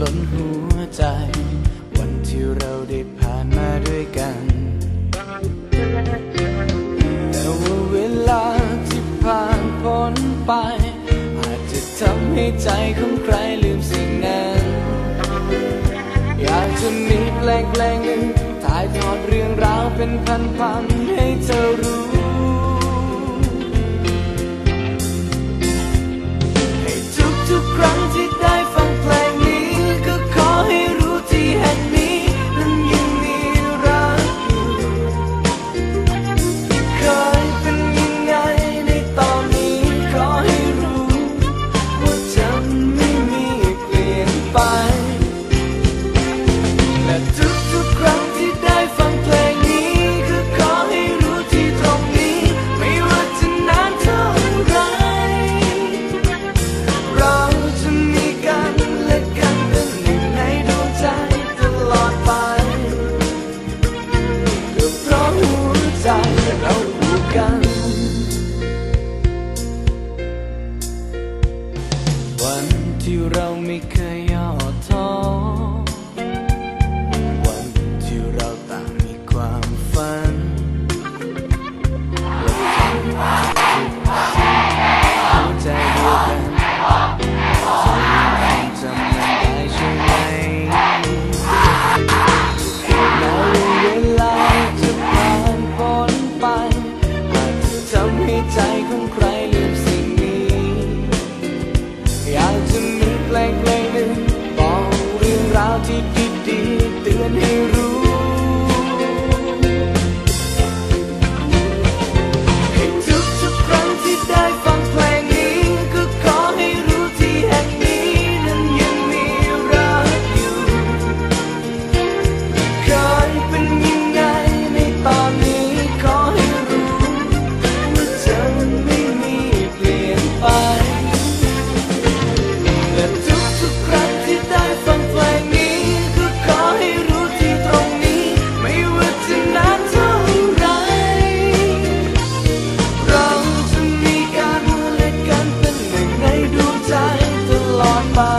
ล้นหัวใจ วันที่เราได้ผ่านมาด้วยกัน แต่ว่าเวลาที่ผ่านพ้นไป อาจจะทำให้ใจของใครลืมสิ่งนั้น อยากจะมีแปลงแปลงหนึ่งถ่ายทอดเรื่องราวเป็นพันๆให้เธอรู้ จะมีเพลงเพลงหนึ่งบอกเรื่องราวที่ดีๆเตือนให้ bye.